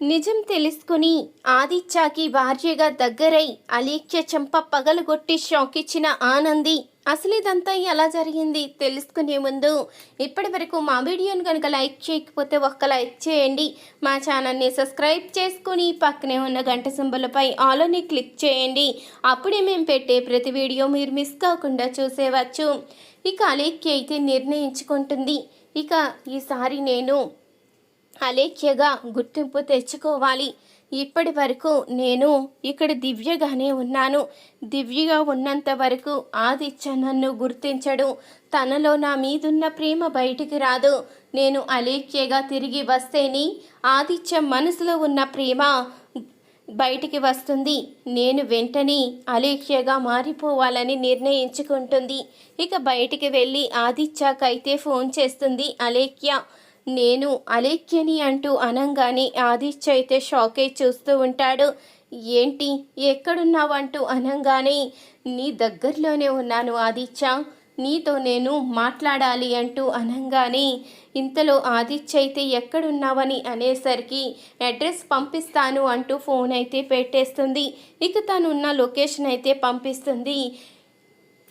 నిజం తెలుసుకుని ఆదిత్యకి భార్యగా దగ్గరై అలీఖ్య చెంప పగలగొట్టి షాక్ ఇచ్చిన ఆనంది అసలు ఇదంతా ఎలా జరిగింది? తెలుసుకునే ముందు ఇప్పటి వరకు మా వీడియోని కనుక లైక్ చేయకపోతే ఒక్క లైక్ చేయండి. మా ఛానల్ని సబ్స్క్రైబ్ చేసుకుని పక్కనే ఉన్న గంట సింబలపై ఆలోని క్లిక్ చేయండి. అప్పుడే మేము పెట్టే ప్రతి వీడియో మీరు మిస్ కాకుండా చూసేవచ్చు. ఇక అలేఖ్య అయితే నిర్ణయించుకుంటుంది. ఇక ఈసారి నేను అలేఖ్యగా గుర్తింపు తెచ్చుకోవాలి. ఇప్పటి వరకు నేను ఇక్కడ దివ్యగానే ఉన్నాను. దివ్యగా ఉన్నంత వరకు ఆదిత్య నన్ను గుర్తించడు. తనలో నా మీదున్న ప్రేమ బయటికి రాదు. నేను అలేఖ్యగా తిరిగి వస్తేనే ఆదిత్య మనసులో ఉన్న ప్రేమ బయటికి వస్తుంది. నేను వెంటనే అలేఖ్యగా మారిపోవాలని నిర్ణయించుకుంటుంది. ఇక బయటికి వెళ్ళి ఆదిత్యకైతే ఫోన్ చేస్తుంది అలేఖ్య. నేను అలేఖ్యని అంటూ అనంగానే ఆదిత్య అయితే షాక్ అయి చూస్తూ ఉంటాడు. ఏంటి ఎక్కడున్నావు అంటూ అనంగానే నీ దగ్గరలోనే ఉన్నాను ఆదిత్య. నీతో నేను మాట్లాడాలి అంటూ అనంగానే ఇంతలో ఆదిత్య అయితే ఎక్కడున్నావని అనేసరికి అడ్రస్ పంపిస్తాను అంటూ ఫోన్ అయితే పెట్టేస్తుంది. ఇక తనున్న లొకేషన్ అయితే పంపిస్తుంది.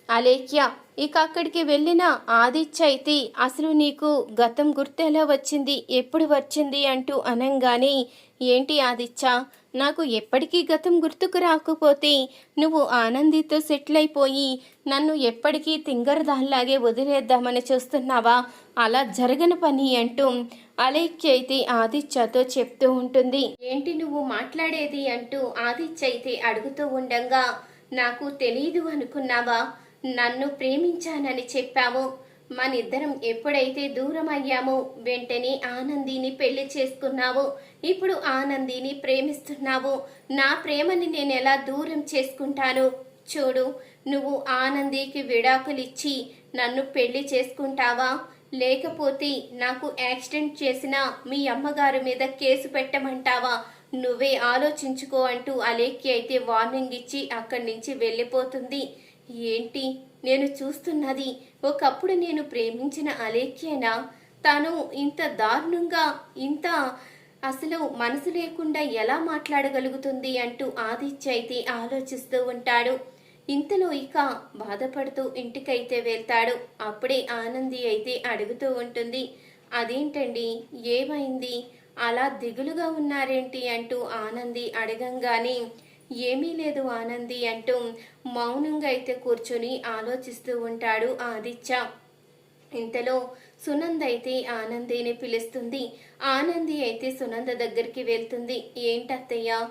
అలేఖ్య ఇక అక్కడికి వెళ్ళిన ఆదిత్య అయితే అసలు నీకు గతం గుర్తు ఎలా వచ్చింది? ఎప్పుడు వచ్చింది? అంటూ అనంగానే ఏంటి ఆదిత్య నాకు ఎప్పటికీ గతం గుర్తుకు రాకపోతే నువ్వు ఆనందితో సెటిల్ అయిపోయి నన్ను ఎప్పటికీ తింగరదాల్లాగే వదిలేద్దామని చూస్తున్నావా? అలా జరగని పని అంటూ అలేఖ్య అయితే ఆదిత్యతో చెప్తూ ఉంటుంది. ఏంటి నువ్వు మాట్లాడేది? అంటూ ఆదిత్య అయితే అడుగుతూ ఉండంగా నాకు తెలీదు అనుకున్నావా? నన్ను ప్రేమించానని చెప్పావు మనిద్దరం ఎప్పుడైతే దూరం అయ్యామో వెంటనే ఆనందిని పెళ్ళి చేసుకున్నావు ఇప్పుడు ఆనందిని ప్రేమిస్తున్నావు నా ప్రేమని నేను ఎలా దూరం చేసుకుంటాను? చూడు నువ్వు ఆనందికి విడాకులిచ్చి నన్ను పెళ్ళి చేసుకుంటావా? లేకపోతే నాకు యాక్సిడెంట్ చేసిన మీ అమ్మగారి మీద కేసు పెట్టమంటావా? నువ్వే ఆలోచించుకో అంటూ అలేఖ్య అయితే వార్నింగ్ ఇచ్చి అక్కడి నుంచి వెళ్ళిపోతుంది. ఏంటి? నేను చూస్తున్నది ఒకప్పుడు నేను ప్రేమించిన అలేఖ్యేనా? తను ఇంత దారుణంగా ఇంత అసలు మనసు లేకుండా ఎలా మాట్లాడగలుగుతుంది అంటూ ఆదిత్య అయితే ఆలోచిస్తూ ఉంటాడు. ఇంతలో ఇక బాధపడుతూ ఇంటికైతే వెళ్తాడు. అప్పుడే ఆనంది అయితే అడుగుతూ ఉంటుంది. అదేంటండి? ఏమైంది? అలా దిగులుగా ఉన్నారేంటి? అంటూ ఆనంది అడగంగానే ఏమీ లేదు ఆనంది అంటూ మౌనంగా అయితే కూర్చొని ఆలోచిస్తూ ఉంటాడు ఆదిత్య. ఇంతలో సునంద అయితే ఆనందిని పిలుస్తుంది. ఆనంది అయితే సునంద దగ్గరికి వెళ్తుంది. ఏంటత్తయ్య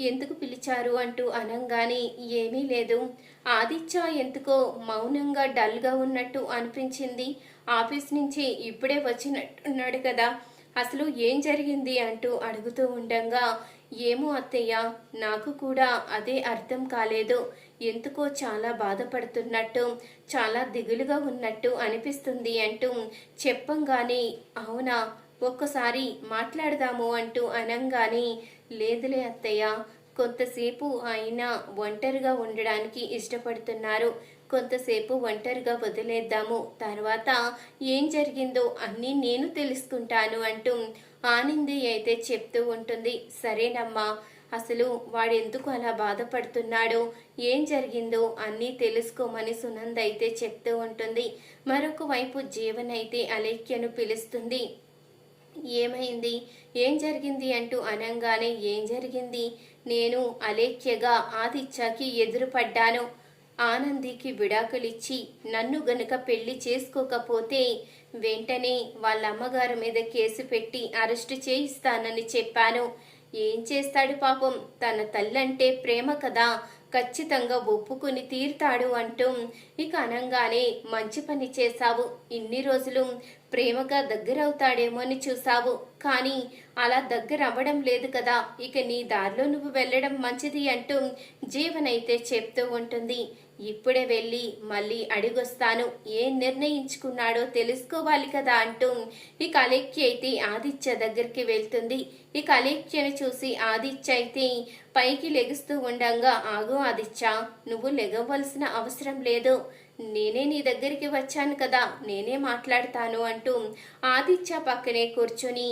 ఎందుకు పిలిచారు అంటూ అనంగానే ఏమీ లేదు. ఆదిత్య ఎందుకో మౌనంగా డల్గా ఉన్నట్టు అనిపించింది. ఆఫీస్ నుంచి ఇప్పుడే వచ్చినట్టున్నాడు కదా. అసలు ఏం జరిగింది అంటూ అడుగుతూ ఉండగా ఏమో అత్తయ్య నాకు కూడా అదే అర్థం కాలేదు. ఎందుకో చాలా బాధపడుతున్నట్టు చాలా దిగులుగా ఉన్నట్టు అనిపిస్తుంది అంటూ చెప్పంగానే అవునా ఒక్కసారి మాట్లాడదాము అంటూ అనంగానే లేదులే అత్తయ్య కొంతసేపు ఆయన ఒంటరిగా ఉండడానికి ఇష్టపడుతున్నారు. కొంతసేపు ఒంటరిగా వదిలేద్దాము. తర్వాత ఏం జరిగిందో అన్నీ నేను తెలుసుకుంటాను అంటూ ఆనంది అయితే చెప్తూ ఉంటుంది. సరేనమ్మా అసలు వాడెందుకు అలా బాధపడుతున్నాడో? ఏం జరిగిందో అన్నీ తెలుసుకోమని సునంద అయితే చెప్తూ ఉంటుంది. మరొక వైపు జీవన్ అయితే అలేఖ్యను పిలుస్తుంది. ఏమైంది? ఏం జరిగింది అంటూ అనంగానే ఏం జరిగింది? నేను అలేఖ్యగా ఆదిత్యకి ఎదురుపడ్డాను. ఆనందికి విడాకులిచ్చి నన్ను గనుక పెళ్ళి చేసుకోకపోతే వెంటనే వాళ్ళ అమ్మగారి మీద కేసు పెట్టి అరెస్టు చేయిస్తానని చెప్పాను. ఏం చేస్తాడు పాపం? తన తల్లంటే ప్రేమ కదా. ఖచ్చితంగా ఒప్పుకుని తీరుతాడు అంటూ ఇక అనంగానే మంచి పని చేశావు. ఇన్ని రోజులు ప్రేమగా దగ్గరవుతాడేమో అని చూసావు కానీ అలా దగ్గర అవ్వడం లేదు కదా. ఇక నీ దారిలో నువ్వు వెళ్ళడం మంచిది అంటూ జీవనైతే చెప్తూ ఉంటుంది. ఇప్పుడే వెళ్ళి మళ్ళీ అడిగొస్తాను. ఏం నిర్ణయించుకున్నాడో తెలుసుకోవాలి కదా అంటూ ఇక అలేఖ్య అయితే ఆదిత్య దగ్గరికి వెళ్తుంది. ఇక అలేఖ్యను చూసి ఆదిత్య అయితే పైకి లెగుస్తూ ఉండంగా ఆగు ఆదిత్య నువ్వు లెగవలసిన అవసరం లేదు. నేనే నీ దగ్గరికి వచ్చాను కదా నేనే మాట్లాడతాను అంటూ ఆదిత్య పక్కనే కూర్చొని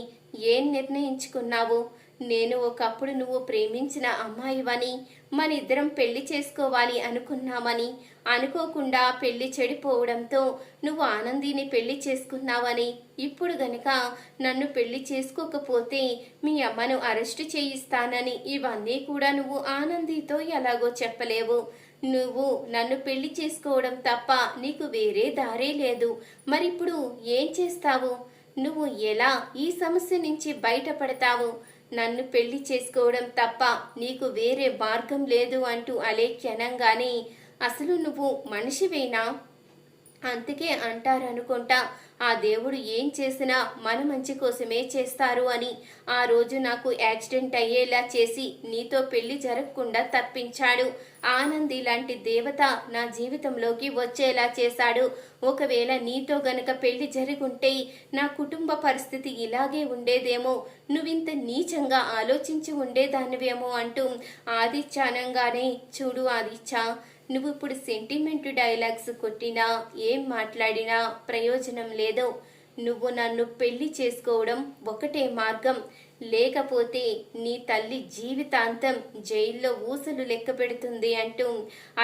ఏం నిర్ణయించుకున్నావు? నేను ఒకప్పుడు నువ్వు ప్రేమించిన అమ్మాయివని మన ఇద్దరం పెళ్ళి చేసుకోవాలి అనుకున్నామని అనుకోకుండా పెళ్ళి చెడిపోవడంతో నువ్వు ఆనందిని పెళ్ళి చేసుకున్నావని ఇప్పుడు గనుక నన్ను పెళ్ళి చేసుకోకపోతే మీ అమ్మను అరెస్టు చేయిస్తానని ఇవన్నీ కూడా నువ్వు ఆనందితో ఎలాగో చెప్పలేవు. నువ్వు నన్ను పెళ్ళి చేసుకోవడం తప్ప నీకు వేరే దారే లేదు. మరిప్పుడు ఏం చేస్తావు? నువ్వు ఎలా ఈ సమస్య నుంచి బయటపడతావు? నన్ను పెళ్ళి చేసుకోవడం తప్ప నీకు వేరే మార్గం లేదు అంటూ అలేఖ్యనంగానే అసలు నువ్వు మనిషివేనా? అందుకే అంటారనుకుంటా ఆ దేవుడు ఏం చేసినా మన మంచి కోసమే చేస్తారు అని. ఆ రోజు నాకు యాక్సిడెంట్ అయ్యేలా చేసి నీతో పెళ్ళి జరగకుండా తప్పించాడు. ఆనంది లాంటి దేవత నా జీవితంలోకి వచ్చేలా చేశాడు. ఒకవేళ నీతో గనక పెళ్ళి జరుగుంటే నా కుటుంబ పరిస్థితి ఇలాగే ఉండేదేమో. నువ్వింత నీచంగా ఆలోచించి ఉండేదానివేమో అంటూ ఆదిత్యానంగానే చూడు ఆదిత్య నువ్వు ఇప్పుడు సెంటిమెంట్ డైలాగ్స్ కొట్టినా ఏం మాట్లాడినా ప్రయోజనం లేదు నువ్వు నన్ను పెళ్ళి చేసుకోవడం ఒకటే మార్గం. లేకపోతే నీ తల్లి జీవితాంతం జైల్లో ఊసలు లెక్క పెడుతుంది అంటూ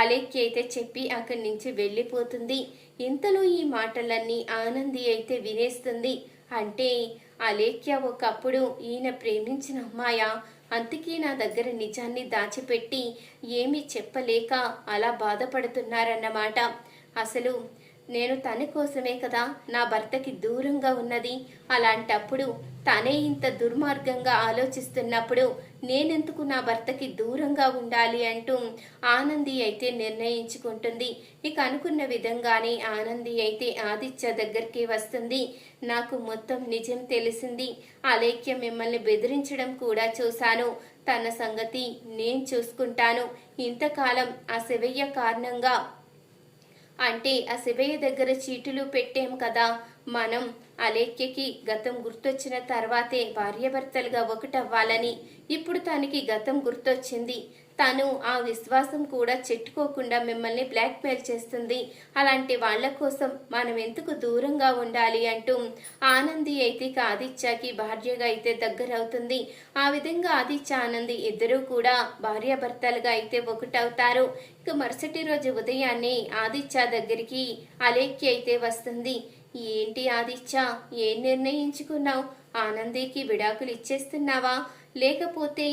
అలెక్కి అయితే చెప్పి అక్కడి నుంచి వెళ్ళిపోతుంది. ఇంతలో ఈ మాటలన్నీ ఆనంది అయితే వినేస్తుంది. అంటే అలేఖ్య ఒకప్పుడు ఈయన ప్రేమించిన అమ్మాయ? అందుకే నా దగ్గర నిజాన్ని దాచిపెట్టి ఏమీ చెప్పలేక అలా బాధపడుతున్నారన్నమాట. అసలు నేను తన కోసమే కదా నా భర్తకి దూరంగా ఉన్నది. అలాంటప్పుడు తనే ఇంత దుర్మార్గంగా ఆలోచిస్తున్నప్పుడు నేనెందుకు నా భర్తకి దూరంగా ఉండాలి అంటూ ఆనంది అయితే నిర్ణయించుకుంటుంది. ఇక అనుకున్న విధంగానే ఆనంది అయితే ఆదిత్య దగ్గరికి వస్తుంది. నాకు మొత్తం నిజం తెలిసింది. అలేఖ్య మిమ్మల్ని బెదిరించడం కూడా చూశాను. తన సంగతి నేను చూసుకుంటాను. ఇంతకాలం ఆ శివయ్య కారణంగా అంటే ఆ శివయ్య దగ్గర చీటులు పెట్టాం కదా. మనం అలేఖ్యకి గతం గుర్తొచ్చిన తర్వాతే భార్యాభర్తలుగా ఒకటవ్వాలని. ఇప్పుడు తనకి గతం గుర్తొచ్చింది. తను ఆ విశ్వాసం కూడా చెట్టుకోకుండా మిమ్మల్ని బ్లాక్మెయిల్ చేస్తుంది. అలాంటి వాళ్ళ కోసం మనం ఎందుకు దూరంగా ఉండాలి అంటూ ఆనంది అయితే ఇక ఆదిత్యకి భార్యగా అయితే దగ్గరవుతుంది. ఆ విధంగా ఆదిత్య ఆనంది ఇద్దరూ కూడా భార్యాభర్తలుగా అయితే ఒకటవుతారు. ఇక మరుసటి రోజు ఉదయాన్నే ఆదిత్య దగ్గరికి అలేఖ్య అయితే వస్తుంది. ఏంటి ఆదిత్య ఏం నిర్ణయించుకున్నావు? ఆనందికి విడాకులు ఇచ్చేస్తున్నావా? లేకపోతే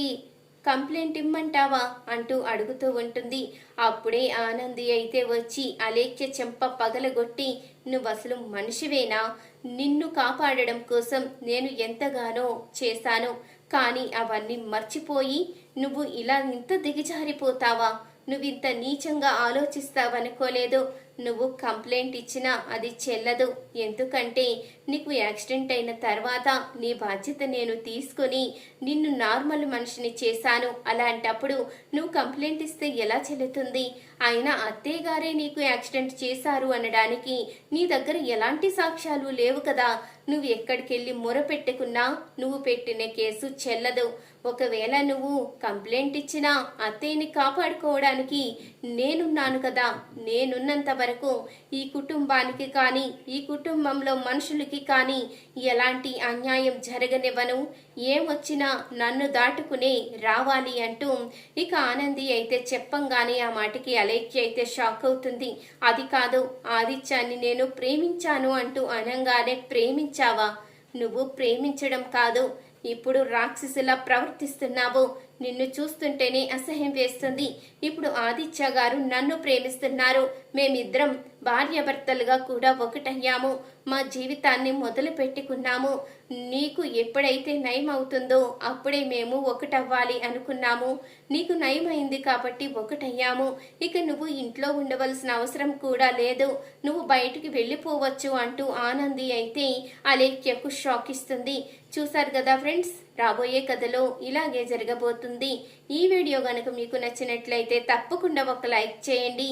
కంప్లైంట్ ఇమ్మంటావా? అంటూ అడుగుతూ ఉంటుంది. అప్పుడే ఆనంది అయితే వచ్చి అలేఖ్య చెంప పగలగొట్టి నువ్వు అసలు మనిషివేనా? నిన్ను కాపాడడం కోసం నేను ఎంతగానో చేశాను. కానీ అవన్నీ మర్చిపోయి నువ్వు ఇలా ఇంత దిగజారిపోతావా? నువ్వింత నీచంగా ఆలోచిస్తావనుకోలేదు. నువ్వు కంప్లైంట్ ఇచ్చినా అది చెల్లదు. ఎందుకంటే నీకు యాక్సిడెంట్ అయిన తర్వాత నీ బాధ్యత నేను తీసుకుని నిన్ను నార్మల్ మనిషిని చేశాను. అలాంటప్పుడు నువ్వు కంప్లైంట్ ఇస్తే ఎలా చెల్లుతుంది? అయినా అత్తయ్య గారే నీకు యాక్సిడెంట్ చేశారు అనడానికి నీ దగ్గర ఎలాంటి సాక్ష్యాలు లేవు కదా. నువ్వు ఎక్కడికెళ్ళి మొర పెట్టుకున్నా నువ్వు పెట్టిన కేసు చెల్లదు. ఒకవేళ నువ్వు కంప్లైంట్ ఇచ్చినా అత్తయ్యని కాపాడుకోవడానికి నేనున్నాను కదా నేనున్నంత వరకు ఈ కుటుంబానికి కానీ ఈ కుటుంబంలో మనుషులకి కానీ ఎలాంటి అన్యాయం జరగనివ్వను. ఏమొచ్చినా నన్ను దాటుకునే రావాలి అంటూ ఇక ఆనంది అయితే చెప్పంగానే ఆ మాటకి అలేఖ్య అయితే షాక్ అవుతుంది. అది కాదు ఆదిత్యాన్ని నేను ప్రేమించాను అంటూ అనంగానే ప్రేమించావా? నువ్వు ప్రేమించడం కాదు ఇప్పుడు రాక్షసులా ప్రవర్తిస్తున్నావు? నిన్ను చూస్తుంటేనే అసహ్యం వేస్తుంది. ఇప్పుడు ఆదిత్య గారు నన్ను ప్రేమిస్తున్నారు. మేమిద్దరం భార్యాభర్తలుగా కూడా ఒకటయ్యాము. మా జీవితాన్ని మొదలు పెట్టుకున్నాము నీకు ఎప్పుడైతే నయం అవుతుందో అప్పుడే మేము ఒకటవ్వాలి అనుకున్నాము. నీకు నయమైంది కాబట్టి ఒకటయ్యాము. ఇక నువ్వు ఇంట్లో ఉండవలసిన అవసరం కూడా లేదు. నువ్వు బయటికి వెళ్ళిపోవచ్చు అంటూ ఆనంది అయితే అలేఖ్యకు షాక్ ఇస్తుంది చూశారు కదా ఫ్రెండ్స్ రాబోయే కథలో ఇలాగే జరగబోతుంది. ఈ వీడియో కనుక మీకు నచ్చినట్లయితే తప్పకుండా ఒక లైక్ చేయండి.